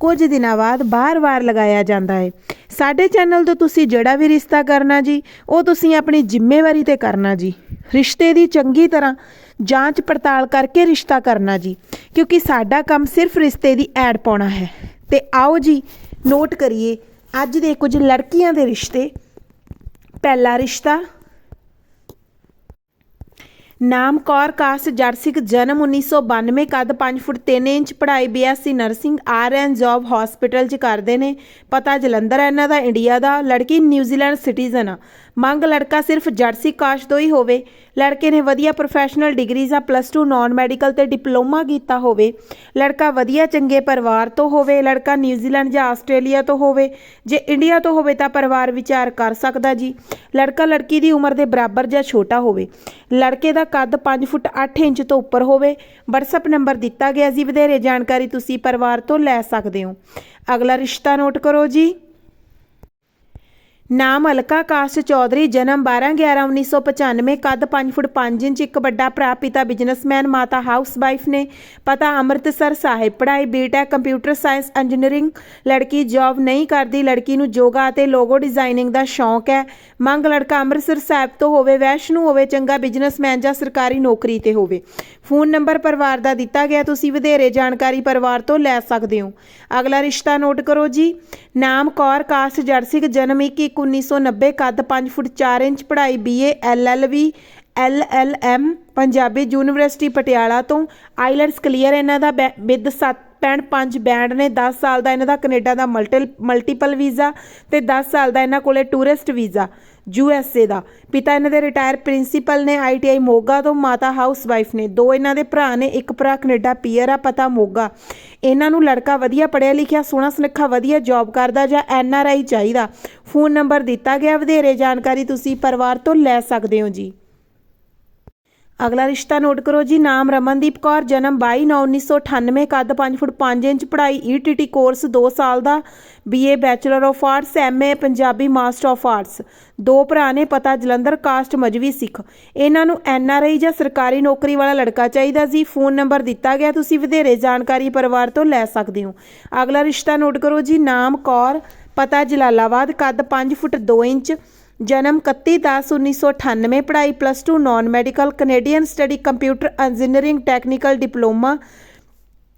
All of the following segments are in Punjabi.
ਕੁਝ ਦਿਨਾਂ ਬਾਅਦ ਬਾਰ-ਬਾਰ ਲਗਾਇਆ ਜਾਂਦਾ ਹੈ। ਸਾਡੇ ਚੈਨਲ ਤੋਂ ਤੁਸੀਂ ਜਿਹੜਾ ਵੀ ਰਿਸ਼ਤਾ ਕਰਨਾ ਜੀ, ਉਹ ਤੁਸੀਂ ਆਪਣੀ ਜ਼ਿੰਮੇਵਾਰੀ ਤੇ ਕਰਨਾ ਜੀ। ਰਿਸ਼ਤੇ ਦੀ ਚੰਗੀ ਤਰ੍ਹਾਂ ਜਾਂਚ ਪੜਤਾਲ ਕਰਕੇ ਰਿਸ਼ਤਾ ਕਰਨਾ ਜੀ, ਕਿਉਂਕਿ ਸਾਡਾ ਕੰਮ ਸਿਰਫ ਰਿਸ਼ਤੇ ਦੀ ਐਡ ਪਾਉਣਾ ਹੈ। ਤੇ ਆਓ ਜੀ ਨੋਟ ਕਰੀਏ, ਅੱਜ ਦੇ ਕੁਝ ਲੜਕੀਆਂ ਦੇ ਰਿਸ਼ਤੇ। ਪਹਿਲਾ ਰਿਸ਼ਤਾ ਨਾਮ ਕੌਰ ਕਾਸਟ ਜੱਟ ਸਿੱਖ ਜਨਮ 1992 ਕੱਦ 5 ਫੁੱਟ 3 ਇੰਚ ਪੜ੍ਹਾਈ BSc nursing RN job hospital 'ਚ ਕਰਦੇ ਨੇ। ਪਤਾ ਜਲੰਧਰ ਹੈ ਇਹਨਾਂ ਦਾ ਇੰਡੀਆ ਦਾ, ਲੜਕੀ ਨਿਊਜ਼ੀਲੈਂਡ ਸਿਟੀਜ਼ਨ ਆ। ਮੰਗ ਲੜਕਾ ਸਿਰਫ ਜੱਟ ਕਾਸਟ ਤੋਂ ਹੀ ਹੋਵੇ। ਲੜਕੇ ਨੇ ਵਧੀਆ ਪ੍ਰੋਫੈਸ਼ਨਲ ਡਿਗਰੀ ਜਾਂ ਪਲੱਸ 2 ਨਾਨ ਮੈਡੀਕਲ ਤੇ ਡਿਪਲੋਮਾ ਕੀਤਾ ਹੋਵੇ। ਲੜਕਾ ਵਧੀਆ ਚੰਗੇ ਪਰਿਵਾਰ ਤੋਂ ਹੋਵੇ, ਲੜਕਾ ਨਿਊਜ਼ੀਲੈਂਡ ਜਾਂ ਆਸਟ੍ਰੇਲੀਆ ਤੋਂ ਹੋਵੇ, ਜੇ ਇੰਡੀਆ ਤੋਂ ਹੋਵੇ ਤਾਂ ਪਰਿਵਾਰ ਵਿਚਾਰ ਕਰ ਸਕਦਾ ਜੀ। ਲੜਕਾ ਲੜਕੀ ਦੀ ਉਮਰ ਦੇ ਬਰਾਬਰ ਜਾਂ ਛੋਟਾ ਹੋਵੇ। ਲੜਕੇ ਦਾ ਕੱਦ 5 ਫੁੱਟ 8 ਇੰਚ ਤੋਂ ਉੱਪਰ ਹੋਵੇ। WhatsApp ਨੰਬਰ ਦਿੱਤਾ ਗਿਆ ਜੀ। ਵਧੇਰੇ ਜਾਣਕਾਰੀ ਤੁਸੀਂ ਪਰਿਵਾਰ ਤੋਂ ਲੈ ਸਕਦੇ ਹੋ। ਅਗਲਾ ਰਿਸ਼ਤਾ ਨੋਟ ਕਰੋ ਜੀ। ਨਾਮ ਅਲਕਾ ਕਾਸ਼ ਚੌਧਰੀ, ਜਨਮ 12/11/1995 ਕੱਦ 5 ਫੁੱਟ 5 ਇੰਚ, ਇੱਕ ਵੱਡਾ ਭਰਾ, ਪਿਤਾ ਬਿਜ਼ਨਸਮੈਨ, ਮਾਤਾ ਹਾਊਸਵਾਈਫ ਨੇ। ਪਤਾ ਅੰਮ੍ਰਿਤਸਰ ਸਾਹਿਬ, ਪੜ੍ਹਾਈ ਬੀਟੈਕ ਕੰਪਿਊਟਰ ਸਾਇੰਸ ਇੰਜੀਨੀਅਰਿੰਗ ਲੜਕੀ ਜੌਬ ਨਹੀਂ ਕਰਦੀ, ਲੜਕੀ ਨੂੰ ਯੋਗਾ ਅਤੇ ਲੋਗੋ ਡਿਜ਼ਾਈਨਿੰਗ ਦਾ ਸ਼ੌਂਕ ਹੈ। ਮੰਗ ਲੜਕਾ ਅੰਮ੍ਰਿਤਸਰ ਸਾਹਿਬ ਤੋਂ ਹੋਵੇ, ਵੈਸ਼ਨੂ ਹੋਵੇ, ਚੰਗਾ ਬਿਜ਼ਨਸਮੈਨ ਜਾਂ ਸਰਕਾਰੀ ਨੌਕਰੀ ਤੇ ਹੋਵੇ। ਫੋਨ ਨੰਬਰ ਪਰਿਵਾਰ ਦਾ ਦਿੱਤਾ ਗਿਆ, ਤੁਸੀਂ ਵਧੇਰੇ ਜਾਣਕਾਰੀ ਪਰਿਵਾਰ ਤੋਂ ਲੈ ਸਕਦੇ ਹੋ। ਅਗਲਾ ਰਿਸ਼ਤਾ ਨੋਟ ਕਰੋ ਜੀ। ਨਾਮ ਕੌਰ ਕਾਸਟ ਜਰਸਿਕ ਜਨਮ 21 1990 ਕੱਦ 5 ਫੁੱਟ 4 ਇੰਚ, ਪੜ੍ਹਾਈ BA LLB LLM Punjabi university Patiala ਤੋਂ। ਆਈਲੈਂਡਸ ਕਲੀਅਰ ਇਹਨਾਂ ਦਾ ਵਿਦ 7.5 ਬੈਂਡ ਨੇ 10 ਸਾਲ ਦਾ ਇਹਨਾਂ ਦਾ ਕੈਨੇਡਾ ਦਾ ਮਲਟੀਪਲ ਵੀਜ਼ਾ ਤੇ 10 ਸਾਲ ਦਾ ਇਹਨਾਂ ਕੋਲੇ tourist visa. U S A ਦਾ। ਪਿਤਾ ਇਹਨਾਂ ਦੇ ਰਿਟਾਇਰ ਪ੍ਰਿੰਸੀਪਲ ਨੇ ਆਈਟੀਆਈ ਮੋਗਾ ਤੋਂ, ਮਾਤਾ ਹਾਊਸ ਵਾਈਫ ਨੇ। ਦੋ ਇਹਨਾਂ ਦੇ ਭਰਾ ਨੇ, ਇੱਕ ਭਰਾ ਕੈਨੇਡਾ ਪੀਅਰ ਆ, ਪਤਾ ਮੋਗਾ। ਇਹਨਾਂ ਨੂੰ ਲੜਕਾ ਵਧੀਆ ਪੜਿਆ ਲਿਖਿਆ, ਸੋਹਣਾ ਸੁਨੱਖਾ, ਵਧੀਆ ਜੌਬ ਕਰਦਾ ਜਾਂ ਐਨ ਆਰ ਆਈ ਚਾਹੀਦਾ। ਫੋਨ ਨੰਬਰ ਦਿੱਤਾ ਗਿਆ, ਵਧੇਰੇ ਜਾਣਕਾਰੀ ਤੁਸੀਂ ਪਰਿਵਾਰ ਤੋਂ ਲੈ ਸਕਦੇ ਹੋ ਜੀ। ਅਗਲਾ ਰਿਸ਼ਤਾ ਨੋਟ ਕਰੋ ਜੀ, ਨਾਮ ਰਮਨਦੀਪ ਕੌਰ, ਜਨਮ 22/9/1998 ਕੱਦ 5 ਫੁੱਟ 5 ਇੰਚ, ਪੜ੍ਹਾਈ ਈਟੀਟੀ ਕੋਰਸ 2 ਸਾਲ ਦਾ BA bachelor of arts MA Punjabi master of arts ਦੋ ਭਰਾ ਨੇ ਪਤਾ ਜਲੰਧਰ ਕਾਸਟ ਮਜਵੀ ਸਿੱਖ। ਇਹਨਾਂ ਨੂੰ ਐਨਆਰਆਈ ਜਾਂ ਸਰਕਾਰੀ ਨੌਕਰੀ ਵਾਲਾ ਲੜਕਾ ਚਾਹੀਦਾ ਸੀ ਫੋਨ ਨੰਬਰ ਦਿੱਤਾ ਗਿਆ, ਤੁਸੀਂ ਵਧੇਰੇ ਜਾਣਕਾਰੀ ਪਰਿਵਾਰ ਤੋਂ ਲੈ ਸਕਦੇ ਹੋ। ਅਗਲਾ ਰਿਸ਼ਤਾ ਨੋਟ ਕਰੋ ਜੀ, ਨਾਮ ਕੌਰ, ਪਤਾ ਜਲਾਲਾਬਾਦ, ਕੱਦ 5 ਫੁੱਟ 2 ਇੰਚ। ਜਨਮ 31/10/1998 ਪੜ੍ਹਾਈ plus 2 non medical Canadian study computer engineering technical diploma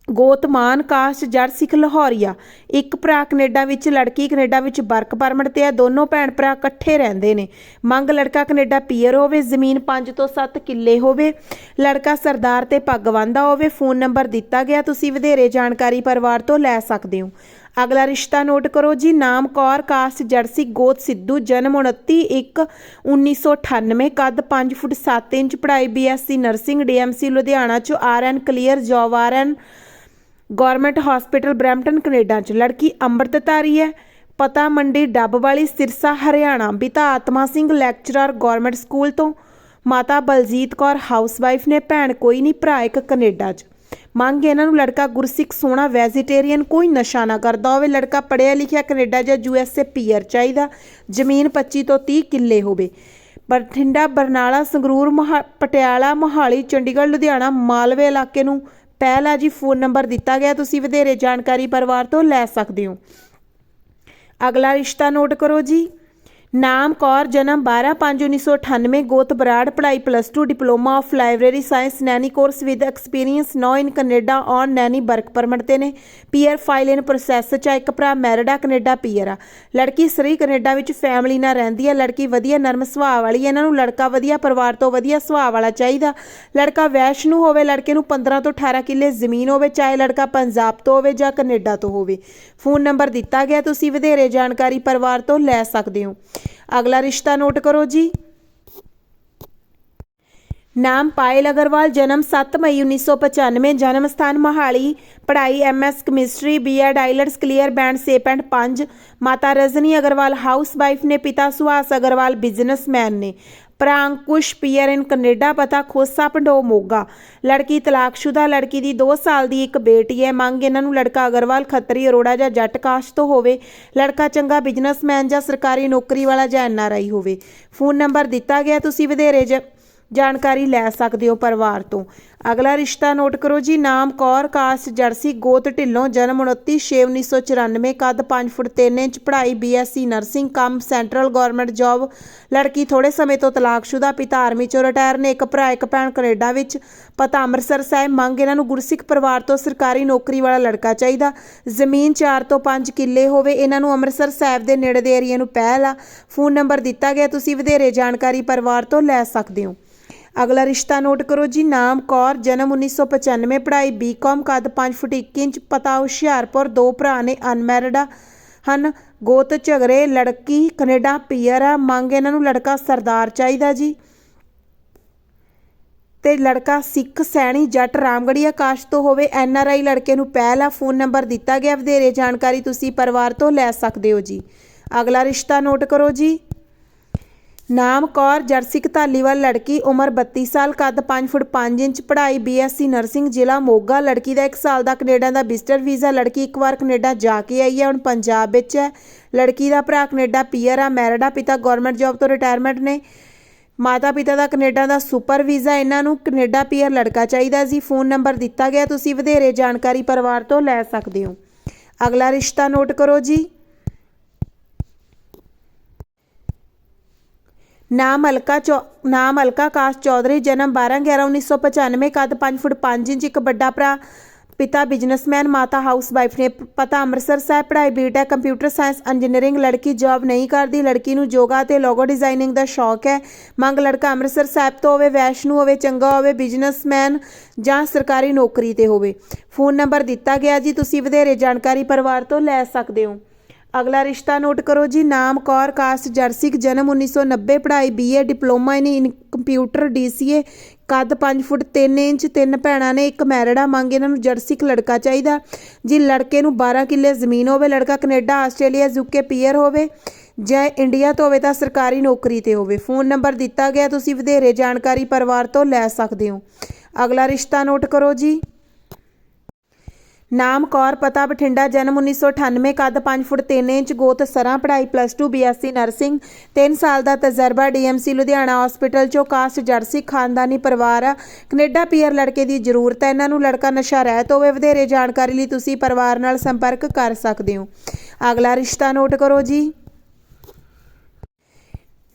ਗੋਤਮਾਨ caste ਜੜ ਸਿੱਖ ਲਾਹੌਰੀਆ। ਇੱਕ ਭਰਾ ਕੈਨੇਡਾ ਵਿੱਚ, ਲੜਕੀ ਕੈਨੇਡਾ ਵਿੱਚ ਵਰਕ ਪਰਮਿਟ ਤੇ ਆ। ਦੋਨੋਂ ਭੈਣ ਭਰਾ ਇਕੱਠੇ ਰਹਿੰਦੇ ਨੇ। ਮੰਗ ਲੜਕਾ ਕੈਨੇਡਾ ਪੀਅਰ ਹੋਵੇ, ਜ਼ਮੀਨ 5 ਤੋਂ 7 ਕਿੱਲੇ ਹੋਵੇ। ਲੜਕਾ ਸਰਦਾਰ ਤੇ ਪੱਗ ਬੰਨ੍ਹਦਾ ਹੋਵੇ, ਫੋਨ ਨੰਬਰ ਦਿੱਤਾ ਗਿਆ। ਤੁਸੀਂ ਵਧੇਰੇ ਜਾਣਕਾਰੀ ਪਰਿਵਾਰ ਤੋਂ ਲੈ ਸਕਦੇ ਹੋ। ਅਗਲਾ ਰਿਸ਼ਤਾ ਨੋਟ ਕਰੋ ਜੀ, ਨਾਮ ਕੌਰ, ਕਾਸਟ ਜਰਸੀ, ਗੋਤ ਸਿੱਧੂ, ਜਨਮ 29 1 1998 ਕੱਦ 5 ਫੁੱਟ 7 ਇੰਚ, ਪੜ੍ਹਾਈ ਬੀਐਸਸੀ ਨਰਸਿੰਗ, ਡੀਐਮਸੀ ਲੁਧਿਆਣਾ ਚ RN clear, job RN government hospital, Brampton, Canada ਚ। ਲੜਕੀ ਅੰਮ੍ਰਿਤਧਾਰੀ ਹੈ, ਪਤਾ ਮੰਡੀ, ਡੱਬ ਵਾਲੀ, ਸਿਰਸਾ, ਹਰਿਆਣਾ। ਪਿਤਾ ਆਤਮਾ ਸਿੰਘ, ਲੈਕਚਰਰ ਗਵਰਨਮੈਂਟ ਸਕੂਲ ਤੋਂ। ਮਾਤਾ ਬਲਜੀਤ ਕੌਰ, ਹਾਊਸਵਾਈਫ ਨੇ, ਭੈਣ ਕੋਈ ਨਹੀਂ, ਭਰਾ ਇੱਕ ਕੈਨੇਡਾ ਚ। ਮੰਗ ਇਹਨਾਂ ਨੂੰ ਲੜਕਾ ਗੁਰਸਿੱਖ ਸੋਹਣਾ ਵੈਜੀਟੇਰੀਅਨ ਕੋਈ ਨਸ਼ਾ ਨਾ ਕਰਦਾ ਹੋਵੇ। ਲੜਕਾ ਪੜ੍ਹਿਆ ਲਿਖਿਆ ਕੈਨੇਡਾ ਜਾਂ ਯੂਐਸਏ ਪੀਆਰ ਚਾਹੀਦਾ। ਜ਼ਮੀਨ 25 ਤੋਂ 30 ਕਿੱਲੇ ਹੋਵੇ। ਬਠਿੰਡਾ, ਬਰਨਾਲਾ, ਸੰਗਰੂਰ, ਮੋਹਾ- ਪਟਿਆਲਾ, ਮੋਹਾਲੀ, ਚੰਡੀਗੜ੍ਹ, ਲੁਧਿਆਣਾ, ਮਾਲਵੇ ਇਲਾਕੇ ਨੂੰ ਪਹਿਲਾ ਜੀ। ਫੋਨ ਨੰਬਰ ਦਿੱਤਾ ਗਿਆ। ਤੁਸੀਂ ਵਧੇਰੇ ਜਾਣਕਾਰੀ ਪਰਿਵਾਰ ਤੋਂ ਲੈ ਸਕਦੇ ਹੋ। ਅਗਲਾ ਰਿਸ਼ਤਾ ਨੋਟ ਕਰੋ ਜੀ। ਨਾਮ ਕੌਰ, ਜਨਮ 12/5/1998 ਗੋਤ ਬਰਾੜ, ਪੜ੍ਹਾਈ plus 2 diploma of library science nanny course with experience no in Canada on nanny work permit ਤੇ ਨੇ। ਪੀਅਰ ਫਾਈਲ ਇਨ ਪ੍ਰੋਸੈਸ ਚ ਇੱਕ ਭਰਾ ਮੈਰਿਡਾ, ਕੈਨੇਡਾ ਪੀਅਰ ਆ। ਲੜਕੀ ਸਰੀ ਕੈਨੇਡਾ ਵਿੱਚ ਫੈਮਿਲੀ ਨਾਲ ਰਹਿੰਦੀ ਆ, ਲੜਕੀ ਵਧੀਆ ਨਰਮ ਸੁਭਾਅ ਵਾਲੀ ਹੈ ਇਹਨਾਂ ਨੂੰ ਲੜਕਾ ਵਧੀਆ, ਪਰਿਵਾਰ ਤੋਂ ਵਧੀਆ ਸੁਭਾਅ ਵਾਲਾ ਚਾਹੀਦਾ। ਲੜਕਾ ਵੈਸ਼ਨੂ ਹੋਵੇ, ਲੜਕੇ ਨੂੰ 15 ਤੋਂ 18 ਕਿੱਲੇ ਜ਼ਮੀਨ ਹੋਵੇ, ਚਾਹੇ ਲੜਕਾ ਪੰਜਾਬ ਤੋਂ ਹੋਵੇ ਜਾਂ ਕੈਨੇਡਾ ਤੋਂ ਹੋਵੇ। ਫੋਨ ਨੰਬਰ ਦਿੱਤਾ ਗਿਆ, ਤੁਸੀਂ ਵਧੇਰੇ ਜਾਣਕਾਰੀ ਪਰਿਵਾਰ ਤੋਂ ਲੈ ਸਕਦੇ ਹੋ। ਅਗਲਾ ਰਿਸ਼ਤਾ ਨੋਟ ਕਰੋ ਜੀ। ਨਾਮ ਪਾਇਲ ਅਗਰਵਾਲ, ਜਨਮ 7 ਮਈ 1995 ਜਨਮ ਸਥਾਨ ਮੋਹਾਲੀ, ਪੜ੍ਹਾਈ MS chemistry BEd IELTS, clear band 6.5 ਮਾਤਾ ਰਜਨੀ ਅਗਰਵਾਲ ਹਾਊਸ ਵਾਈਫ ਨੇ, ਪਿਤਾ ਸੁਹਾਸ ਅਗਰਵਾਲ, ਬਿਜ਼ਨਸਮੈਨ ਨੇ। ਪ੍ਰਾਂਕੁਸ਼ ਪੀਅਰ ਇਨ ਕੈਨੇਡਾ ਪਤਾ ਖੋਸਾ ਪੰਡੋ ਮੋਗਾ। ਲੜਕੀ ਤਲਾਕਸ਼ੁਦਾ, ਲੜਕੀ ਦੀ 2 ਸਾਲ ਦੀ ਇੱਕ ਬੇਟੀ ਹੈ। ਮੰਗ ਇਹਨਾਂ ਨੂੰ ਲੜਕਾ ਅਗਰਵਾਲ, ਖੱਤਰੀ, ਅਰੋੜਾ ਜਾਂ ਜੱਟ ਕਾਸ਼ ਤੋਂ ਹੋਵੇ। ਲੜਕਾ ਚੰਗਾ ਬਿਜ਼ਨਸਮੈਨ ਜਾਂ ਸਰਕਾਰੀ ਨੌਕਰੀ ਵਾਲਾ ਜਾਂ ਐਨਆਰਆਈ ਹੋਵੇ। ਫੋਨ ਨੰਬਰ ਦਿੱਤਾ ਗਿਆ, ਤੁਸੀਂ ਵਧੇਰੇ ਜ- ਜਾਣਕਾਰੀ ਲੈ ਸਕਦੇ ਹੋ ਪਰਿਵਾਰ ਤੋਂ। ਅਗਲਾ ਰਿਸ਼ਤਾ ਨੋਟ ਕਰੋ ਜੀ, ਨਾਮ ਕੌਰ ਕਾਸ ਜਰਸੀ, ਗੋਤ ਢਿੱਲੋਂ, ਜਨਮ 29 ਛੇ 1994 ਕੱਦ 5 ਫੁੱਟ 3 ਇੰਚ, ਪੜ੍ਹਾਈ ਬੀਐਸਸੀ ਨਰਸਿੰਗ, ਕੰਮ ਸੈਂਟਰਲ ਗਵਰਨਮੈਂਟ ਜੌਬ। ਲੜਕੀ ਥੋੜੇ ਸਮੇਂ ਤੋਂ ਤਲਾਕਸ਼ੁਦਾ, ਪਿਤਾ ਆਰਮੀ ਚੋਂ ਰਿਟਾਇਰ ਨੇ, ਇੱਕ ਭਰਾ, ਇੱਕ ਭੈਣ ਕੈਨੇਡਾ ਵਿੱਚ। ਪਤਾ ਅੰਮ੍ਰਿਤਸਰ ਸਾਹਿਬ ਮੰਗ ਇਹਨਾਂ ਨੂੰ ਗੁਰਸਿੱਖ ਪਰਿਵਾਰ ਤੋਂ ਸਰਕਾਰੀ ਨੌਕਰੀ ਵਾਲਾ ਲੜਕਾ ਚਾਹੀਦਾ। ਜ਼ਮੀਨ 4 ਤੋਂ 5 ਕਿੱਲੇ ਹੋਵੇ, ਇਹਨਾਂ ਨੂੰ ਅੰਮ੍ਰਿਤਸਰ ਸਾਹਿਬ ਦੇ ਨੇੜੇ ਦੇ ਏਰੀਆ ਨੂੰ ਪਹਿਲ ਆ। ਫੋਨ ਨੰਬਰ ਦਿੱਤਾ ਗਿਆ, ਤੁਸੀਂ ਵਧੇਰੇ ਜਾਣਕਾਰੀ ਪਰਿਵਾਰ ਤੋਂ ਲੈ ਸਕਦੇ ਹੋ। ਅਗਲਾ ਰਿਸ਼ਤਾ ਨੋਟ ਕਰੋ ਜੀ, ਨਾਮ ਕੌਰ, ਜਨਮ 1995 ਪੜ੍ਹਾਈ ਬੀਕਾਮ ਕੱਦ 5 ਫੁੱਟ 1 ਇੰਚ, ਪਤਾ ਹੁਸ਼ਿਆਰਪੁਰ, ਦੋ ਭਰਾ ਨੇ ਅਨਮੈਰਿਡ ਹਨ। ਗੋਤ ਝਗਰੇ ਲੜਕੀ ਕੈਨੇਡਾ, ਪੀਅਰ ਆ। ਮੰਗ ਇਹਨਾਂ ਨੂੰ ਲੜਕਾ ਸਰਦਾਰ ਚਾਹੀਦਾ ਜੀ। ਤੇ ਲੜਕਾ ਸਿੱਖ ਸੈਣੀ ਜੱਟ ਰਾਮਗੜੀਆ ਆਕਾਸ਼ ਤੋਂ ਹੋਵੇ, ਐਨ ਆਰ ਆਈ ਲੜਕੇ ਨੂੰ ਪਹਿਲਾ ਫੋਨ ਨੰਬਰ ਦਿੱਤਾ ਗਿਆ। ਵਧੇਰੇ ਜਾਣਕਾਰੀ ਤੁਸੀਂ ਪਰਿਵਾਰ ਤੋਂ ਲੈ ਸਕਦੇ ਹੋ ਜੀ। ਅਗਲਾ ਰਿਸ਼ਤਾ ਨੋਟ ਕਰੋ ਜੀ। ਨਾਮ ਕੌਰ ਜਰਸਿਕ ਧਾਲੀਵਾਲ ਲੜਕੀ, ਉਮਰ 32 ਸਾਲ, ਕੱਦ 5 ਫੁੱਟ 5 ਇੰਚ, ਪੜ੍ਹਾਈ ਬੀਐਸਸੀ ਨਰਸਿੰਗ, ਜ਼ਿਲ੍ਹਾ ਮੋਗਾ। ਲੜਕੀ ਦਾ 1 ਸਾਲ ਦਾ ਕੈਨੇਡਾ ਦਾ ਵਿਜ਼ਟਰ ਵੀਜ਼ਾ। ਲੜਕੀ ਇੱਕ ਵਾਰ ਕੈਨੇਡਾ ਜਾ ਕੇ ਆਈ ਹੈ, ਹੁਣ ਪੰਜਾਬ ਵਿੱਚ ਹੈ। ਲੜਕੀ ਦਾ ਭਰਾ ਕੈਨੇਡਾ ਪੀਅਰ ਆ, ਮੈਰਿਡ ਆ, ਪਿਤਾ ਗਵਰਨਮੈਂਟ ਜੌਬ ਤੋਂ ਰਿਟਾਇਰਮੈਂਟ ਨੇ। ਮਾਤਾ ਪਿਤਾ ਦਾ ਕੈਨੇਡਾ ਦਾ ਸੁਪਰ ਵੀਜ਼ਾ, ਇਹਨਾਂ ਨੂੰ ਕੈਨੇਡਾ ਪੀਅਰ ਲੜਕਾ ਚਾਹੀਦਾ ਸੀ ਫੋਨ ਨੰਬਰ ਦਿੱਤਾ ਗਿਆ, ਤੁਸੀਂ ਵਧੇਰੇ ਜਾਣਕਾਰੀ ਪਰਿਵਾਰ ਤੋਂ ਲੈ ਸਕਦੇ ਹੋ। ਅਗਲਾ ਰਿਸ਼ਤਾ ਨੋਟ ਕਰੋ ਜੀ। ਨਾਮ ਅਲਕਾ ਚੌ, ਨਾਮ ਅਲਕਾ ਕਾਸ਼ ਚੌਧਰੀ, ਜਨਮ 12 11 1995 ਕੱਦ 5 ਫੁੱਟ 5 ਇੰਚ, ਇੱਕ ਵੱਡਾ ਭਰਾ। ਪਿਤਾ ਬਿਜ਼ਨਸਮੈਨ ਮਾਤਾ ਹਾਊਸ ਵਾਈਫ ਨੇ ਪਤਾ ਅੰਮ੍ਰਿਤਸਰ ਸਾਹਿਬ ਪੜ੍ਹਾਈ ਬੀਟੈਕ ਕੰਪਿਊਟਰ ਸਾਇੰਸ ਇੰਜੀਨੀਅਰਿੰਗ ਲੜਕੀ ਜੌਬ ਨਹੀਂ ਕਰਦੀ, ਲੜਕੀ ਨੂੰ ਯੋਗਾ ਤੇ ਲੋਗੋ ਡਿਜ਼ਾਈਨਿੰਗ ਦਾ ਸ਼ੌਕ ਹੈ। ਮੰਗ ਲੜਕਾ ਅੰਮ੍ਰਿਤਸਰ ਸਾਹਿਬ ਤੋਂ ਹੋਵੇ, ਵੈਸ਼ਨੂ ਹੋਵੇ, ਚੰਗਾ ਹੋਵੇ, ਬਿਜ਼ਨਸਮੈਨ ਜਾਂ ਸਰਕਾਰੀ ਨੌਕਰੀ ਤੇ ਹੋਵੇ। ਫੋਨ ਨੰਬਰ ਦਿੱਤਾ ਗਿਆ ਜੀ, ਤੁਸੀਂ ਵਧੇਰੇ ਜਾਣਕਾਰੀ ਪਰਿਵਾਰ ਤੋਂ ਲੈ ਸਕਦੇ ਹੋ। ਅਗਲਾ ਰਿਸ਼ਤਾ ਨੋਟ ਕਰੋ ਜੀ, ਨਾਮ, ਕੌਰ, ਕਾਸਟ ਜਰਸਿਕ ਜਨਮ 1990 ਪੜ੍ਹਾਈ BA diploma in in computer DCA ਕੱਦ 5 ਫੁੱਟ 3 ਇੰਚ, ਤਿੰਨ ਭੈਣਾਂ ਨੇ ਇੱਕ ਮੈਰਿਡਾ ਮੰਗ ਇਹਨਾਂ ਨੂੰ ਜਰਸਿਕ ਲੜਕਾ ਚਾਹੀਦਾ। ਜੀ ਲੜਕੇ ਨੂੰ 12 ਕਿੱਲੇ ਜ਼ਮੀਨ ਹੋਵੇ, ਲੜਕਾ ਕੈਨੇਡਾ, ਆਸਟ੍ਰੇਲੀਆ, ਯੂਕੇ ਪੀਅਰ ਹੋਵੇ ਜਾਂ ਇੰਡੀਆ ਤੋਂ ਹੋਵੇ ਤਾਂ ਸਰਕਾਰੀ ਨੌਕਰੀ ਤੇ ਹੋਵੇ। ਫੋਨ ਨੰਬਰ ਦਿੱਤਾ ਗਿਆ, ਤੁਸੀਂ ਵਧੇਰੇ ਜਾਣਕਾਰੀ ਪਰਿਵਾਰ ਤੋਂ ਲੈ ਸਕਦੇ ਹੋ। ਅਗਲਾ ਰਿਸ਼ਤਾ ਨੋਟ ਕਰੋ ਜੀ। ਨਾਮ ਕੌਰ, ਪਤਾ ਬਠਿੰਡਾ, ਜਨਮ 1998 ਕੱਦ 5 ਫੁੱਟ 3 ਇੰਚ, ਗੋਤ ਸਰਾਂ, ਪੜ੍ਹਾਈ ਪਲੱਸ 2 ਬੀਐਸਸੀ ਨਰਸਿੰਗ 3 ਸਾਲ ਦਾ ਤਜਰਬਾ ਡੀਐਮਸੀ ਲੁਧਿਆਣਾ ਹਸਪੀਟਲ ਚੋਂ ਕਾਸਟ ਜਰਸੀ, ਖਾਨਦਾਨੀ ਪਰਿਵਾਰ ਆ ਕੈਨੇਡਾ ਪੀਅਰ ਲੜਕੇ ਦੀ ਜ਼ਰੂਰਤ ਹੈ। ਇਹਨਾਂ ਨੂੰ ਲੜਕਾ ਨਸ਼ਾ ਰਹਿਤ ਹੋਵੇ, ਵਧੇਰੇ ਜਾਣਕਾਰੀ ਲਈ ਤੁਸੀਂ ਪਰਿਵਾਰ ਨਾਲ ਸੰਪਰਕ ਕਰ ਸਕਦੇ ਹੋ। ਅਗਲਾ ਰਿਸ਼ਤਾ ਨੋਟ ਕਰੋ ਜੀ।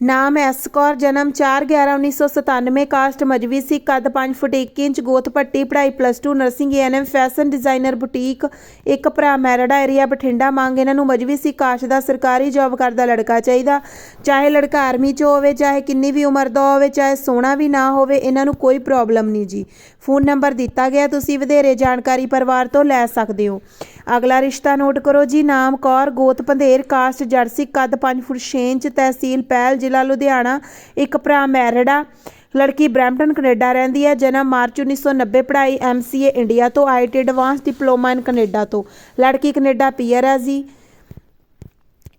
ਨਾਮ ਐਸ ਕੌਰ, ਜਨਮ 4/11/1997 ਕਾਸਟ ਮਜਵੀ ਸੀ, ਕੱਦ 5 ਫੁੱਟ 1 ਇੰਚ, ਗੋਤ ਪੱਟੀ, ਪੜ੍ਹਾਈ plus 2 nursing NM fashion designer boutique ਇੱਕ ਭਰਾ ਮੈਰਿਡਾ ਏਰੀਆ ਬਠਿੰਡਾ, ਮੰਗ ਇਹਨਾਂ ਨੂੰ ਮਜਵੀ ਸੀ, ਕਾਸਟ ਦਾ ਸਰਕਾਰੀ ਜੌਬ ਕਰਦਾ ਲੜਕਾ ਚਾਹੀਦਾ। ਚਾਹੇ ਲੜਕਾ ਆਰਮੀ 'ਚ ਹੋਵੇ, ਚਾਹੇ ਕਿੰਨੀ ਵੀ ਉਮਰ ਦਾ ਹੋਵੇ, ਚਾਹੇ ਸੋਹਣਾ ਵੀ ਨਾ ਹੋਵੇ, ਇਹਨਾਂ ਨੂੰ ਕੋਈ ਪ੍ਰੋਬਲਮ ਨਹੀਂ ਜੀ। ਫੋਨ ਨੰਬਰ ਦਿੱਤਾ ਗਿਆ, ਤੁਸੀਂ ਵਧੇਰੇ ਜਾਣਕਾਰੀ ਪਰਿਵਾਰ ਤੋਂ ਲੈ ਸਕਦੇ ਹੋ। ਅਗਲਾ ਰਿਸ਼ਤਾ ਨੋਟ ਕਰੋ ਜੀ, ਨਾਮ ਕੌਰ, ਗੋਤ ਪੰਧੇਰ, ਕਾਸਟ ਜਰਸੀ, ਕੱਦ 5 ਫੁੱਟ 6 ਇੰਚ, ਤਹਿਸੀਲ ਪਹਿਲ ਜ਼ਿਲ੍ਹਾ ਲੁਧਿਆਣਾ, ਇੱਕ ਭਰਾ ਮੈਰੜਾ, ਲੜਕੀ ਬਰੈਂਪਟਨ, ਕੈਨੇਡਾ ਰਹਿੰਦੀ ਹੈ, ਜਨਮ ਮਾਰਚ 1990 ਪੜ੍ਹਾਈ ਐਮਸੀਏ ਇੰਡੀਆ ਤੋਂ IT advance diploma in Canada ਤੋਂ, ਲੜਕੀ ਕੈਨੇਡਾ ਪੀਅਰ ਹੈ ਜੀ।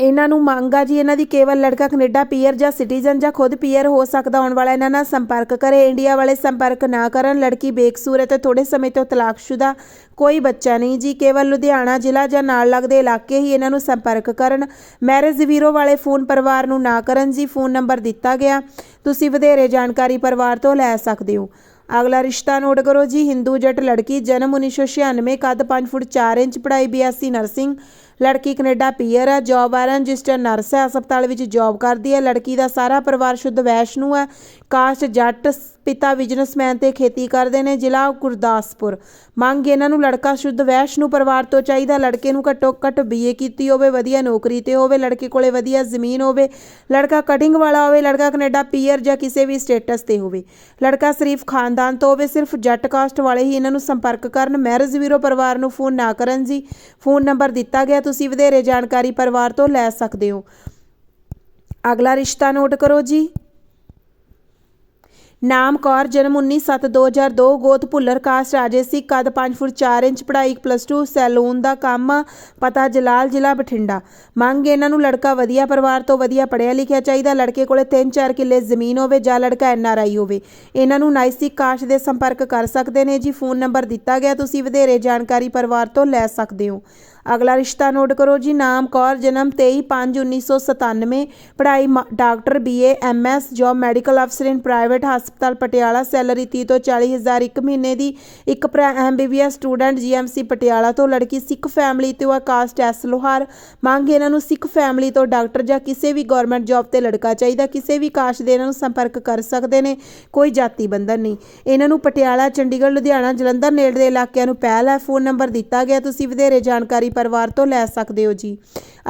ਇਹਨਾਂ ਨੂੰ ਮੰਗ ਆ ਜੀ, ਇਹਨਾਂ ਦੀ ਕੇਵਲ ਲੜਕਾ ਕੈਨੇਡਾ ਪੀਅਰ ਜਾਂ ਸਿਟੀਜ਼ਨ ਜਾਂ ਖੁਦ ਪੀਅਰ ਹੋ ਸਕਦਾ, ਆਉਣ ਵਾਲਾ ਇਹਨਾਂ ਨਾਲ ਸੰਪਰਕ ਕਰੇ। ਇੰਡੀਆ ਵਾਲੇ ਸੰਪਰਕ ਨਾ ਕਰਨ, ਲੜਕੀ ਬੇਕਸੂਰ ਹੈ ਤੇ ਥੋੜੇ ਸਮੇਂ ਤੋਂ ਤਲਾਕਸ਼ੁਦਾ ਕੋਈ ਬੱਚਾ ਨਹੀਂ ਜੀ। ਕੇਵਲ ਲੁਧਿਆਣਾ ਜ਼ਿਲ੍ਹਾ ਜਾਂ ਨਾਲ ਲੱਗਦੇ ਇਲਾਕੇ ਹੀ ਇਹਨਾਂ ਨੂੰ ਸੰਪਰਕ ਕਰਨ। ਮੈਰਿਜ ਵੀਰੋ ਵਾਲੇ ਫੋਨ ਪਰਿਵਾਰ ਨੂੰ ਨਾ ਕਰਨ ਜੀ, ਫੋਨ ਨੰਬਰ ਦਿੱਤਾ ਗਿਆ। ਤੁਸੀਂ ਵਧੇਰੇ ਜਾਣਕਾਰੀ ਪਰਿਵਾਰ ਤੋਂ ਲੈ ਸਕਦੇ ਹੋ। ਅਗਲਾ ਰਿਸ਼ਤਾ ਨੋਟ ਕਰੋ ਜੀ, ਹਿੰਦੂ ਜੱਟ ਲੜਕੀ ਜਨਮ 1996 ਕੱਦ 5 ਫੁੱਟ 4 ਇੰਚ, ਪੜ੍ਹਾਈ ਬੀਐਸਸੀ ਨਰਸਿੰਗ। ਲੜਕੀ ਕੈਨੇਡਾ ਪੀਅਰ ਹੈ, ਜੌਬ ਆ ਰਜਿਸਟਰ ਨਰਸ ਹੈ, ਹਸਪਤਾਲ ਵਿੱਚ ਜੌਬ ਕਰਦੀ ਹੈ, ਲੜਕੀ ਦਾ ਸਾਰਾ ਪਰਿਵਾਰ ਸ਼ੁੱਧ ਵੈਸ਼ਨੂ ਹੈ, ਕਾਸਟ ਜੱਟ ਪਿਤਾ ਬਿਜ਼ਨਸਮੈਨ ਤੇ ਖੇਤੀ ਕਰਦੇ ਨੇ ਜ਼ਿਲ੍ਹਾ ਗੁਰਦਾਸਪੁਰ। ਮੰਗ ਇਹਨਾਂ ਨੂੰ ਲੜਕਾ ਸ਼ੁੱਧ ਵੈਸ਼ਨੂ ਪਰਿਵਾਰ ਤੋਂ ਚਾਹੀਦਾ। ਲੜਕੇ ਨੂੰ ਘੱਟੋ ਘੱਟ ਬੀਏ ਕੀਤੀ ਹੋਵੇ, ਵਧੀਆ ਨੌਕਰੀ ਤੇ ਹੋਵੇ, ਲੜਕੇ ਕੋਲੇ ਵਧੀਆ ਜ਼ਮੀਨ ਹੋਵੇ, ਲੜਕਾ ਕਟਿੰਗ ਵਾਲਾ ਹੋਵੇ, ਲੜਕਾ ਕੈਨੇਡਾ ਪੀਅਰ ਜਾਂ ਕਿਸੇ ਵੀ ਸਟੇਟਸ ਤੇ ਹੋਵੇ। ਲੜਕਾ ਸਿਰਫ ਖਾਨਦਾਨ ਤੋਂ ਹੋਵੇ, ਸਿਰਫ ਜੱਟ ਕਾਸਟ ਵਾਲੇ ਹੀ ਇਹਨਾਂ ਨੂੰ ਸੰਪਰਕ ਕਰਨ। ਮੈਰਿਜ ਵੀਰੋ ਪਰਿਵਾਰ ਨੂੰ ਫੋਨ ਨਾ ਕਰਨ ਜੀ। ਫੋਨ ਨੰਬਰ ਦਿੱਤਾ ਗਿਆ, ਤੁਸੀਂ ਵਧੇਰੇ ਜਾਣਕਾਰੀ ਪਰਿਵਾਰ ਤੋਂ ਲੈ ਸਕਦੇ ਹੋ। ਅਗਲਾ ਰਿਸ਼ਤਾ ਨੋਟ ਕਰੋ ਜੀ। ਨਾਮ ਕੌਰ, ਜਨਮ 19/7/2002 ਗੋਤ ਭੁੱਲਰ, ਕਾਸਟ ਰਾਜੇ ਸੀ, ਕੱਦ 5 ਫੁੱਟ 4 ਇੰਚ, ਪੜ੍ਹਾਈ ਪਲੱਸ 2 ਸੈਲੂਨ ਦਾ ਕੰਮ, ਪਤਾ ਜਲਾਲ ਜ਼ਿਲ੍ਹਾ ਬਠਿੰਡਾ। ਮੰਗ ਇਹਨਾਂ ਨੂੰ ਲੜਕਾ ਵਧੀਆ ਪਰਿਵਾਰ ਤੋਂ ਵਧੀਆ ਪੜ੍ਹਿਆ ਲਿਖਿਆ ਚਾਹੀਦਾ, ਲੜਕੇ ਕੋਲੇ 3-4 ਕਿੱਲੇ ਜ਼ਮੀਨ ਹੋਵੇ ਜਾਂ ਲੜਕਾ ਐਨਆਰਆਈ ਹੋਵੇ। ਇਹਨਾਂ ਨੂੰ ਨਾਈਸੀ ਕਾਸ਼ ਦੇ ਸੰਪਰਕ ਕਰ ਸਕਦੇ ਨੇ ਜੀ, ਫੋਨ ਨੰਬਰ ਦਿੱਤਾ ਗਿਆ, ਤੁਸੀਂ ਵਧੇਰੇ ਜਾਣਕਾਰੀ ਪਰਿਵਾਰ ਤੋਂ ਲੈ ਸਕਦੇ ਹੋ। ਅਗਲਾ ਰਿਸ਼ਤਾ ਨੋਟ ਕਰੋ ਜੀ, ਨਾਮ ਕੌਰ, ਜਨਮ 23/5/1997 ਪੜ੍ਹਾਈ ਮ- doctor BA MS job medical ਅਫਸਰ ਇਨ ਪ੍ਰਾਈਵੇਟ ਹਸਪਤਾਲ ਪਟਿਆਲਾ ਸੈਲਰੀ 30 ਤੋਂ 40 ਹਜ਼ਾਰ ਇੱਕ ਮਹੀਨੇ ਦੀ, ਇੱਕ ਭਰਾ ਐਮਬੀਬੀਐਸ ਸਟੂਡੈਂਟ ਜੀਐਮਸੀ ਪਟਿਆਲਾ ਤੋਂ, ਲੜਕੀ ਸਿੱਖ ਫੈਮਿਲੀ ਤੋਂ ਆ ਕਾਸਟ ਐਸ ਲੋਹਾਰ, ਮੰਗ ਇਹਨਾਂ ਨੂੰ ਸਿੱਖ ਫੈਮਿਲੀ ਤੋਂ ਡਾਕਟਰ ਜਾਂ ਕਿਸੇ ਵੀ ਗਵਰਨਮੈਂਟ ਜੌਬ ਤੇ ਲੜਕਾ ਚਾਹੀਦਾ, ਕਿਸੇ ਵੀ ਕਾਸਟ ਦੇ ਇਹਨਾਂ ਨੂੰ ਸੰਪਰਕ ਕਰ ਸਕਦੇ ਨੇ, ਕੋਈ ਜਾਤੀ ਬੰਧਨ ਨਹੀਂ। ਇਹਨਾਂ ਨੂੰ ਪਟਿਆਲਾ, ਚੰਡੀਗੜ੍ਹ, ਲੁਧਿਆਣਾ, ਜਲੰਧਰ ਨੇੜੇ ਦੇ ਇਲਾਕਿਆਂ ਨੂੰ ਪਹਿਲ ਹੈ ਫੋਨ ਨੰਬਰ ਦਿੱਤਾ ਗਿਆ, ਤੁਸੀਂ ਵਧੇਰੇ ਜਾਣਕਾਰੀ ਪਰਿਵਾਰ ਤੋਂ ਲੈ ਸਕਦੇ ਹੋ ਜੀ।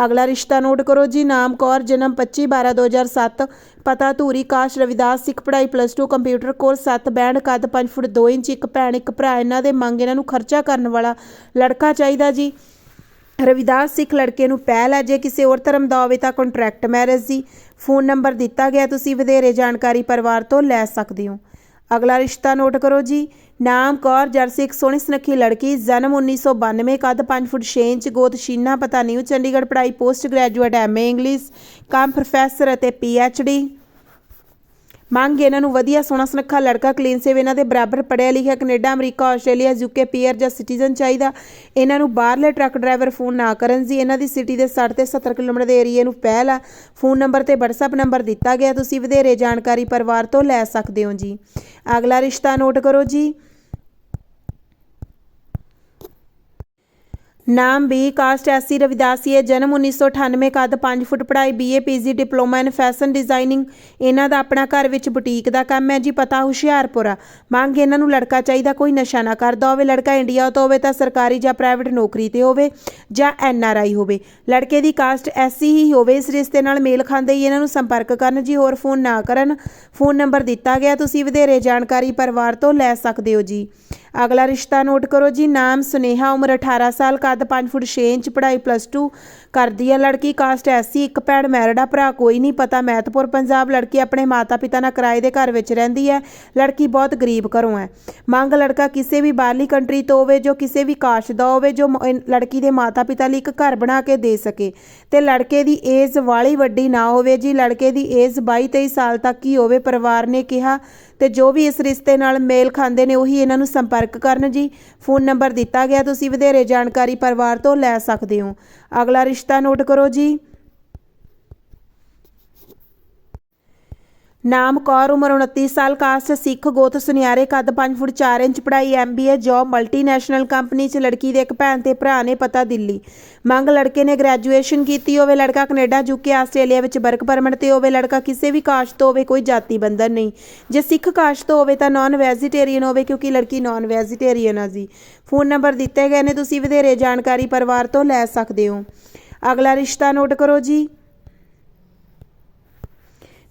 ਅਗਲਾ ਰਿਸ਼ਤਾ ਨੋਟ ਕਰੋ ਜੀ, ਨਾਮ ਕੌਰ, ਜਨਮ 25 12 2007 ਪਤਾ ਧੂਰੀ, ਕਾਸ਼, ਰਵਿਦਾਸ, ਸਿੱਖ ਪੜ੍ਹਾਈ ਪਲੱਸ 2 ਕੰਪਿਊਟਰ ਕੋਰਸ 7 ਬੈਂਡ, ਕੱਦ 5 ਫੁੱਟ 2 ਇੰਚ, ਇੱਕ ਭੈਣ, ਇੱਕ ਭਰਾ, ਇਹਨਾਂ ਦੇ ਮੰਗ ਇਹਨਾਂ ਨੂੰ ਖਰਚਾ ਕਰਨ ਵਾਲਾ ਲੜਕਾ ਚਾਹੀਦਾ ਜੀ। ਰਵਿਦਾਸ ਸਿੱਖ ਲੜਕੇ ਨੂੰ ਪਹਿਲ ਹੈ, ਜੇ ਕਿਸੇ ਹੋਰ ਧਰਮ ਦਾ ਹੋਵੇ ਤਾਂ ਕੰਟਰੈਕਟ ਮੈਰਿਜ ਦੀ ਫੋਨ ਨੰਬਰ ਦਿੱਤਾ ਗਿਆ, ਤੁਸੀਂ ਵਧੇਰੇ ਜਾਣਕਾਰੀ ਪਰਿਵਾਰ ਤੋਂ ਲੈ ਸਕਦੇ ਹੋ। ਅਗਲਾ ਰਿਸ਼ਤਾ ਨੋਟ ਕਰੋ ਜੀ। ਨਾਮ ਕੌਰ, ਜਰਸੀ ਇੱਕ ਸੋਹਣੀ ਸੁਨੱਖੀ ਲੜਕੀ, ਜਨਮ 1992 ਕੱਦ 5 ਫੁੱਟ 6 ਇੰਚ, ਗੋਤ ਸ਼ੀਨਾ ਪਤਾ ਨਿਊ ਚੰਡੀਗੜ੍ਹ ਪੜ੍ਹਾਈ, ਪੋਸਟ ਗ੍ਰੈਜੂਏਟ ਐਮਏ ਇੰਗਲਿਸ਼ ਕੰਮ ਪ੍ਰੋਫੈਸਰ ਅਤੇ ਪੀਐਚਡੀ ਮੰਗ ਇਹਨਾਂ ਨੂੰ ਵਧੀਆ ਸੋਹਣਾ ਸੁਨੱਖਾ ਲੜਕਾ ਕਲੀਨ ਸੇਵ ਇਹਨਾਂ ਦੇ ਬਰਾਬਰ ਪੜ੍ਹਿਆ ਲਿਖਿਆ Canada, America, Australia, UK PR ਜਾਂ ਸਿਟੀਜ਼ਨ ਚਾਹੀਦਾ। ਇਹਨਾਂ ਨੂੰ ਬਾਹਰਲੇ ਟਰੱਕ ਡਰਾਈਵਰ ਫੋਨ ਨਾ ਕਰਨ ਜੀ। ਇਹਨਾਂ ਦੀ ਸਿਟੀ ਦੇ 60 ਤੇ 70 ਕਿਲੋਮੀਟਰ ਦੇ ਏਰੀਏ ਨੂੰ ਪਹਿਲ ਆ। ਫੋਨ ਨੰਬਰ ਤੇ WhatsApp ਨੰਬਰ ਦਿੱਤਾ ਗਿਆ। ਤੁਸੀਂ ਵਧੇਰੇ ਜਾਣਕਾਰੀ ਪਰਿਵਾਰ ਤੋਂ ਲੈ ਸਕਦੇ ਹੋ ਜੀ। ਅਗਲਾ ਰਿਸ਼ਤਾ ਨੋਟ ਕਰੋ ਜੀ। ਨਾਮ ਬੀ ਕਾਸਟ ਐਸੀ ਰਵਿਦਾਸੀਏ ਜਨਮ 1998 ਕਦ 5 ਫੁੱਟ ਪੜ੍ਹਾਈ BA PG diploma in fashion designing ਇਹਨਾਂ ਦਾ ਆਪਣਾ ਘਰ ਵਿੱਚ ਬੁਟੀਕ ਦਾ ਕੰਮ ਹੈ ਜੀ, ਪਤਾ ਹੁਸ਼ਿਆਰਪੁਰਾ ਆ। ਮੰਗ ਇਹਨਾਂ ਨੂੰ ਲੜਕਾ ਚਾਹੀਦਾ, ਕੋਈ ਨਸ਼ਾ ਨਾ ਕਰਦਾ ਹੋਵੇ। ਲੜਕਾ ਇੰਡੀਆ ਤੋਂ ਹੋਵੇ ਤਾਂ ਸਰਕਾਰੀ ਜਾਂ ਪ੍ਰਾਈਵੇਟ ਨੌਕਰੀ ਤੇ ਹੋਵੇ ਜਾਂ ਐੱਨ ਆਰ ਆਈ ਹੋਵੇ। ਲੜਕੇ ਦੀ ਕਾਸਟ ਐਸੀ ਹੀ ਹੋਵੇ, ਇਸ ਰਿਸ਼ਤੇ ਨਾਲ ਮੇਲ ਖਾਂਦੇ ਹੀ ਇਹਨਾਂ ਨੂੰ ਸੰਪਰਕ ਕਰਨ ਜੀ। ਹੋਰ ਫੋਨ ਨਾ ਕਰਨ, ਫੋਨ ਨੰਬਰ ਦਿੱਤਾ ਗਿਆ, ਤੁਸੀਂ ਵਧੇਰੇ ਜਾਣਕਾਰੀ ਪਰਿਵਾਰ ਤੋਂ ਲੈ ਸਕਦੇ ਹੋ ਜੀ। ਅਗਲਾ ਰਿਸ਼ਤਾ ਨੋਟ ਕਰੋ ਜੀ, ਨਾਮ, ਸੁਨੇਹਾ, ਉਮਰ 18 ਸਾਲ, ਕੱਦ 5 ਫੁੱਟ 6 ਇੰਚ, ਪੜ੍ਹਾਈ ਪਲੱਸ 2 ਕਰਦੀ ਹੈ ਲੜਕੀ ਕਾਸਟ ਐਸੀ ਇੱਕ ਭੈਣ ਮੈਰਿਡ ਆ, ਭਰਾ ਕੋਈ ਨਹੀਂ ਪਤਾ, ਮਹਿਤਪੁਰ, ਪੰਜਾਬ, ਲੜਕੀ ਆਪਣੇ ਮਾਤਾ ਪਿਤਾ ਨਾਲ ਕਿਰਾਏ ਦੇ ਘਰ ਵਿੱਚ ਰਹਿੰਦੀ ਹੈ, ਲੜਕੀ ਬਹੁਤ ਗਰੀਬ ਘਰੋਂ ਹੈ। ਮੰਗ ਲੜਕਾ ਕਿਸੇ ਵੀ ਬਾਹਰਲੀ ਕੰਟਰੀ ਤੋਂ ਹੋਵੇ, ਜੋ ਕਿਸੇ ਵੀ ਕਾਸ਼ ਦਾ ਹੋਵੇ, ਜੋ ਲੜਕੀ ਦੇ ਮਾਤਾ ਪਿਤਾ ਲਈ ਇੱਕ ਘਰ ਬਣਾ ਕੇ ਦੇ ਸਕੇ। ਤੇ ਲੜਕੇ ਦੀ ਏਜ ਵਾਲੀ ਵੱਡੀ ਨਾ ਹੋਵੇ ਜੀ, ਲੜਕੇ ਦੀ ਏਜ 22 23 ਸਾਲ ਤੱਕ ਹੀ ਹੋਵੇ, ਪਰਿਵਾਰ ਨੇ ਕਿਹਾ ਤੇ ਜੋ ਵੀ ਇਸ ਰਿਸ਼ਤੇ ਨਾਲ ਮੇਲ ਖਾਂਦੇ ਨੇ, ਉਹੀ ਇਹਨਾਂ ਨੂੰ ਸੰਪਰਕ ਕਰਨ ਜੀ। ਫੋਨ ਨੰਬਰ ਦਿੱਤਾ ਗਿਆ, ਤੁਸੀਂ ਵਧੇਰੇ ਜਾਣਕਾਰੀ ਪਰਿਵਾਰ ਤੋਂ ਲੈ ਸਕਦੇ ਹੋ। ਅਗਲਾ ਰਿਸ਼ਤਾ ਨੋਟ ਕਰੋ ਜੀ। ਨਾਮ ਕੌਰ, ਉਮਰ 29 ਸਾਲ, ਕਾਸਟ, ਸਿੱਖ, ਗੋਤ, ਸੁਨਿਆਰੇ, ਕੱਦ 5 ਫੁੱਟ 4 ਇੰਚ, ਪੜ੍ਹਾਈ ਐਮਬੀਏ ਜੌਬ ਮਲਟੀਨੈਸ਼ਨਲ ਕੰਪਨੀ 'ਚ ਲੜਕੀ ਦੇ ਇੱਕ ਭੈਣ ਤੇ ਭਰਾ ਨੇ ਪਤਾ ਦਿੱਲੀ। ਮੰਗ ਲੜਕੇ ਨੇ ਗ੍ਰੈਜੂਏਸ਼ਨ ਕੀਤੀ ਹੋਵੇ ਲੜਕਾ ਕੈਨੇਡਾ ਯੂਕੇ ਆਸਟ੍ਰੇਲੀਆ ਵਿੱਚ ਵਰਕ ਪਰਮਿਟ ਤੇ ਹੋਵੇ ਲੜਕਾ ਕਿਸੇ ਵੀ ਕਾਸਟ ਤੋਂ ਹੋਵੇ, ਕੋਈ ਜਾਤੀ ਬੰਧਨ ਨਹੀਂ। ਜੇ ਸਿੱਖ ਕਾਸਟ ਤੋਂ ਹੋਵੇ ਤਾਂ ਨਾਨ ਵੈਜੀਟੇਰੀਅਨ ਹੋਵੇ, ਕਿਉਂਕਿ ਲੜਕੀ ਨਾਨ ਵੈਜੀਟੇਰੀਅਨ ਆ ਜੀ। ਫੋਨ ਨੰਬਰ ਦਿੱਤੇ ਗਏ ਨੇ, ਤੁਸੀਂ ਵਧੇਰੇ ਜਾਣਕਾਰੀ ਪਰਿਵਾਰ ਤੋਂ ਲੈ ਸਕਦੇ ਹੋ। ਅਗਲਾ ਰਿਸ਼ਤਾ ਨੋਟ ਕਰੋ ਜੀ।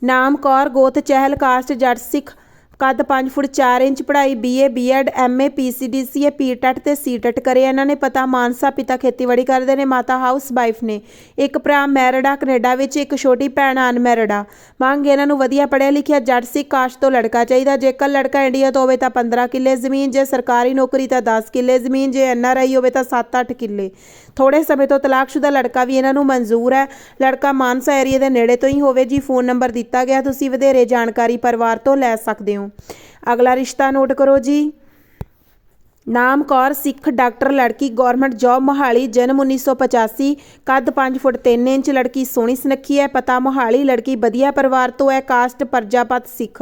ਨਾਮ ਕੌਰ, ਗੋਤ, ਚਹਿਲ ਕਾਸਟ ਜੱਟ, ਸਿੱਖ। ਕੱਦ 5 ਫੁੱਟ 4 ਇੰਚ ਪੜ੍ਹਾਈ BA BEd MA PGDCA PTET ਤੇ ਸੀਟੈਟ ਕਰੇ। ਇਹਨਾਂ ਨੇ ਪਤਾ ਮਾਨਸਾ, ਪਿਤਾ ਖੇਤੀਬਾੜੀ ਕਰਦੇ ਨੇ, ਮਾਤਾ ਹਾਊਸ ਵਾਈਫ ਨੇ। ਇੱਕ ਭਰਾ ਮੈਰਿਡ ਆ ਕੈਨੇਡਾ ਵਿੱਚ, ਇੱਕ ਛੋਟੀ ਭੈਣ ਅਨਮੈਰਿਡ ਆ ਮੰਗ ਇਹਨਾਂ ਨੂੰ ਵਧੀਆ ਪੜ੍ਹਿਆ ਲਿਖਿਆ, ਜੱਟ, ਸਿੱਖ ਕਾਸਟ ਤੋਂ ਲੜਕਾ ਚਾਹੀਦਾ। ਜੇਕਰ ਲੜਕਾ ਇੰਡੀਆ ਤੋਂ ਹੋਵੇ ਤਾਂ 15 ਕਿੱਲੇ ਜ਼ਮੀਨ, ਜੇ ਸਰਕਾਰੀ ਨੌਕਰੀ ਤਾਂ 10 ਕਿੱਲੇ ਜ਼ਮੀਨ, ਜੇ ਐਨਆਰਆਈ ਹੋਵੇ ਤਾਂ 7-8 ਕਿੱਲੇ। ਥੋੜੇ ਸਮੇਂ ਤੋਂ ਤਲਾਕਸ਼ੁਦਾ ਲੜਕਾ ਵੀ ਇਹਨਾਂ ਨੂੰ ਮਨਜ਼ੂਰ ਹੈ। ਲੜਕਾ ਮਾਨਸਾ ਏਰੀਆ ਦੇ ਨੇੜੇ ਤੋਂ ਹੀ ਹੋਵੇ, ਜੀ ਫੋਨ ਨੰਬਰ ਦਿੱਤਾ ਗਿਆ, ਤੁਸੀਂ ਵਧੇਰੇ ਜਾਣਕਾਰੀ ਪਰਿਵਾਰ ਤੋਂ ਲੈ ਸਕਦੇ ਹੋ। ਅਗਲਾ ਰਿਸ਼ਤਾ ਨੋਟ ਕਰੋ ਜੀ। ਨਾਮ ਕੌਰ ਸਿੱਖ ਡਾਕਟਰ ਲੜਕੀ ਗਵਰਨਮੈਂਟ ਜੌਬ ਮੋਹਾਲੀ, ਜਨਮ 1985 ਕੱਦ 5 ਫੁੱਟ 3 ਇੰਚ, ਲੜਕੀ ਸੋਹਣੀ ਸੁਨੱਖੀ ਹੈ, ਪਤਾ ਮੋਹਾਲੀ, ਲੜਕੀ ਵਧੀਆ ਪਰਿਵਾਰ ਤੋਂ ਹੈ, ਕਾਸਟ ਪਰਜਾਪਤ ਸਿੱਖ।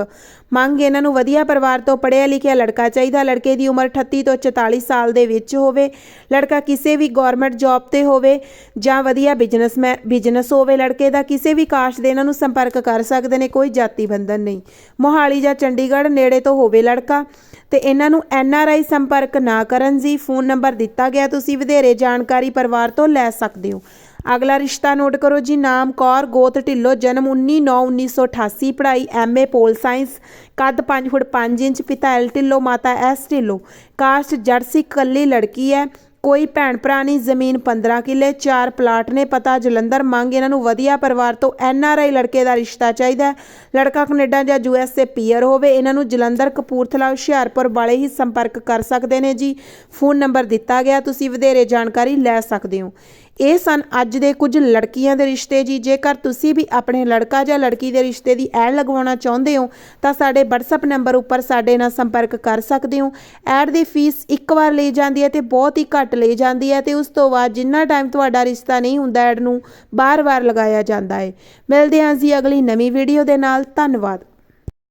ਮੰਗ ਇਹਨਾਂ ਨੂੰ ਵਧੀਆ ਪਰਿਵਾਰ ਤੋਂ ਪੜ੍ਹਿਆ ਲਿਖਿਆ ਲੜਕਾ ਚਾਹੀਦਾ, ਲੜਕੇ ਦੀ ਉਮਰ 38 ਤੋਂ 44 ਸਾਲ ਦੇ ਵਿੱਚ ਹੋਵੇ, ਲੜਕਾ ਕਿਸੇ ਵੀ ਗਵਰਨਮੈਂਟ ਜੌਬ ਤੇ ਹੋਵੇ ਜਾਂ ਵਧੀਆ ਬਿਜ਼ਨਸਮੈਨ ਬਿਜ਼ਨਸ ਹੋਵੇ, ਲੜਕੇ ਦਾ ਕਿਸੇ ਵੀ ਕਾਸਟ ਦੇ ਇਹਨਾਂ ਨੂੰ ਸੰਪਰਕ ਕਰ ਸਕਦੇ ਨੇ, ਕੋਈ ਜਾਤੀ ਬੰਧਨ ਨਹੀਂ। ਮੋਹਾਲੀ ਜਾਂ ਚੰਡੀਗੜ੍ਹ ਨੇੜੇ ਤੋਂ ਹੋਵੇ ਲੜਕਾ ਤੇ ਇਹਨਾਂ ਨੂੰ ਐਨ ਆਰ ਆਈ ਸੰਪਰਕ ਨਾ ਕਰਨ ਜੀ ਫੋਨ ਨੰਬਰ ਦਿੱਤਾ ਗਿਆ, ਤੁਸੀਂ ਵਧੇਰੇ ਜਾਣਕਾਰੀ ਪਰਿਵਾਰ ਤੋਂ ਲੈ ਸਕਦੇ ਹੋ। ਅਗਲਾ ਰਿਸ਼ਤਾ ਨੋਟ ਕਰੋ ਜੀ, ਨਾਮ ਕੌਰ, ਗੋਤ ਢਿੱਲੋਂ, ਜਨਮ 19/9/1988 ਪੜ੍ਹਾਈ ਐਮਏ ਪੋਲ ਸਾਇੰਸ, ਕੱਦ 5 ਫੁੱਟ 5 ਇੰਚ, ਪਿਤਾ ਐਲ ਢਿੱਲੋਂ, ਮਾਤਾ ਐਸ ਢਿੱਲੋਂ। ਕਾਸਟ ਜਰਸੀ ਕੱਲੀ ਲੜਕੀ ਹੈ। ਕੋਈ ਭੈਣ ਭਰਾ ਨਹੀਂ, ਜ਼ਮੀਨ 15 ਕਿੱਲੇ, ਚਾਰ ਪਲਾਟ ਨੇ। ਪਤਾ ਜਲੰਧਰ ਮੰਗ ਇਹਨਾਂ ਨੂੰ ਵਧੀਆ ਪਰਿਵਾਰ ਤੋਂ ਐਨ ਆਰ ਆਈ ਲੜਕੇ ਦਾ ਰਿਸ਼ਤਾ ਚਾਹੀਦਾ ਲੜਕਾ ਕੈਨੇਡਾ ਜਾਂ ਯੂ ਐਸ ਏ ਪੀਅਰ ਹੋਵੇ, ਇਹਨਾਂ ਨੂੰ ਜਲੰਧਰ, ਕਪੂਰਥਲਾ, ਹੁਸ਼ਿਆਰਪੁਰ ਵਾਲੇ ਹੀ ਸੰਪਰਕ ਕਰ ਸਕਦੇ ਨੇ ਜੀ। ਫੋਨ ਨੰਬਰ ਦਿੱਤਾ ਗਿਆ, ਤੁਸੀਂ ਵਧੇਰੇ ਜਾਣਕਾਰੀ ਲੈ ਸਕਦੇ ਹੋ। ਇਹ ਸਨ ਅੱਜ ਦੇ ਕੁਝ ਲੜਕੀਆਂ ਦੇ ਰਿਸ਼ਤੇ ਜੀ। ਜੇਕਰ ਤੁਸੀਂ ਵੀ ਆਪਣੇ ਲੜਕਾ ਜਾਂ ਲੜਕੀ ਦੇ ਰਿਸ਼ਤੇ ਦੀ ਐਡ ਲਗਵਾਉਣਾ ਚਾਹੁੰਦੇ ਹੋ, ਤਾਂ ਸਾਡੇ WhatsApp ਨੰਬਰ ਉੱਪਰ ਸਾਡੇ ਨਾਲ ਸੰਪਰਕ ਕਰ ਸਕਦੇ ਹੋ। ਐਡ ਦੀ ਫੀਸ ਇੱਕ ਵਾਰ ਲਈ ਜਾਂਦੀ ਹੈ ਤੇ ਬਹੁਤ ਹੀ ਘੱਟ ਲਈ ਜਾਂਦੀ ਹੈ ਤੇ ਉਸ ਤੋਂ ਬਾਅਦ ਜਿੰਨਾ ਟਾਈਮ ਤੁਹਾਡਾ ਰਿਸ਼ਤਾ ਨਹੀਂ ਹੁੰਦਾ, ਐਡ ਨੂੰ ਬਾਰ-ਬਾਰ ਲਗਾਇਆ ਜਾਂਦਾ ਹੈ। ਮਿਲਦੇ ਹਾਂ ਜੀ ਅਗਲੀ ਨਵੀਂ ਵੀਡੀਓ ਦੇ ਨਾਲ। ਧੰਨਵਾਦ।